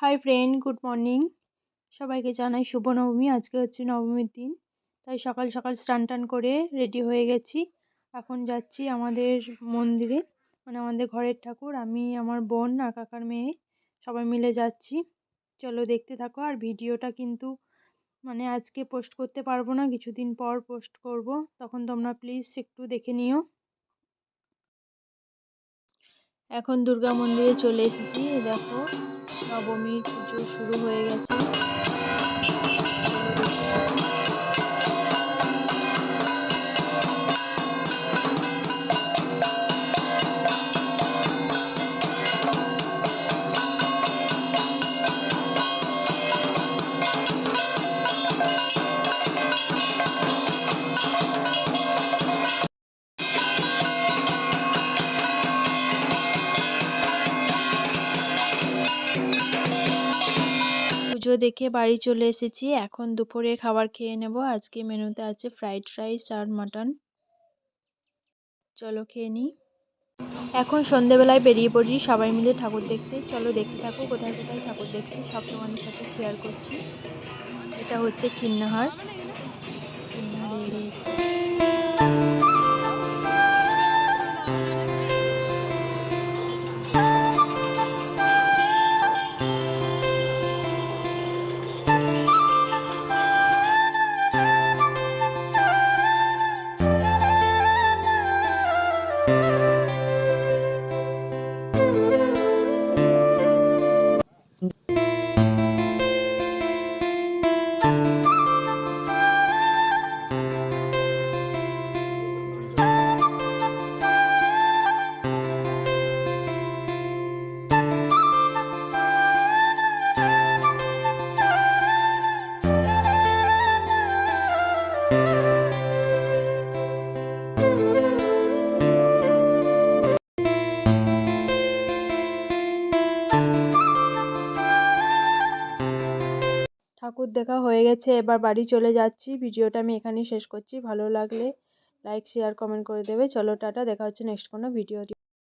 Hi friend good morning সবাইকে জানাই শুভ নবমী আজকে হচ্ছে নবমীর দিন। তাই সকাল সকাল স্নান টান করে রেডি হয়ে গেছি। এখন যাচ্ছি আমাদের মন্দিরে মানে আমাদের ঘরের ঠাকুর, আমি, আমার বোন আর কাকার মেয়ে, সবাই মিলে যাচ্ছি। চলো দেখতে থাকো, আর ভিডিওটা কিন্তু মানে আজকে পোস্ট করতে পারব না, কিছুদিন পর পোস্ট করব। তখন তোমরা প্লিজ একটু দেখে নিও। এখন দুর্গা মন্দিরে চলে এসেছি দেখো। নবমীর পুজো শুরু হয়ে গেছে। পুজো দেখে বাড়ি চলে এসেছি। এখন দুপুরে খাবার খেয়ে নেব। আজকে মেনুতে আছে ফ্রাইড রাইস আর মাটন। চলো খেয়ে নিই। এখন সন্ধেবেলায় বেরিয়ে পড়ি সবাই মিলে ঠাকুর দেখতে। চলো দেখতে থাকো, কোথায় কোথায় ঠাকুর দেখছি, সব তোমাদের সাথে শেয়ার করছি। এটা হচ্ছে কিন্নাহার। ঠাকুর দেখা হয়ে গেছে, এবার বাড়ি চলে যাচ্ছি। ভিডিওটা আমি এখানেই শেষ করছি। ভালো লাগলে লাইক শেয়ার কমেন্ট করে দেবে। চলো, টাটা। দেখা হচ্ছে নেক্সট কোনো ভিডিও